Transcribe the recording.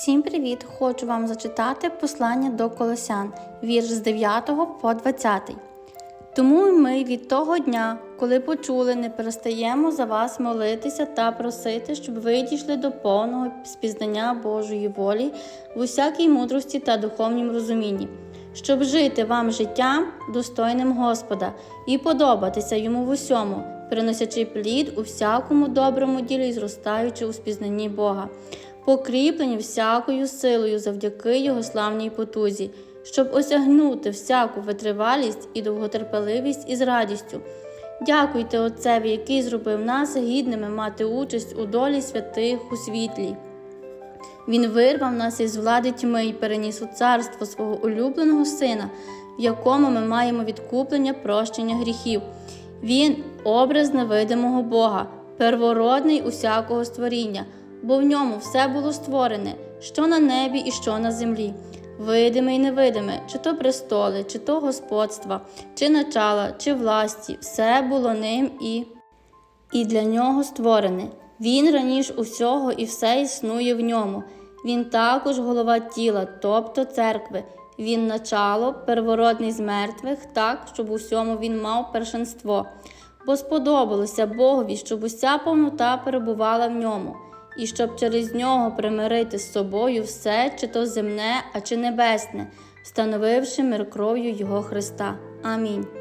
Всім привіт! Хочу вам зачитати послання до Колосян, вірш з 9 по 20. Тому ми від того дня, коли почули, не перестаємо за вас молитися та просити, щоб ви дійшли до повного спізнання Божої волі в усякій мудрості та духовнім розумінні, щоб жити вам життям достойним Господа і подобатися йому в усьому, приносячи плід у всякому доброму ділі і зростаючи у спізнанні Бога покріплені всякою силою завдяки Його славній потузі, щоб осягнути всяку витривалість і довготерпеливість із радістю. Дякуйте Отцеві, який зробив нас гідними мати участь у долі святих у світлі. Він вирвав нас із влади тьми і переніс у царство свого улюбленого сина, в якому ми маємо відкуплення прощення гріхів. Він образ невидимого Бога, первородний усякого створіння, бо в ньому все було створене, що на небі і що на землі, видиме і невидиме, чи то престоли, чи то господства, чи начала, чи власті, все було ним і і для нього створене. Він раніше усього і все існує в ньому. Він також голова тіла, тобто церкви. Він начало, первородний з мертвих, так, щоб усьому він мав першинство. Бо сподобалося Богові, щоб уся повнота перебувала в ньому, і щоб через нього примирити з собою все, чи то земне, а чи небесне, встановивши мир кров'ю Його Христа. Амінь.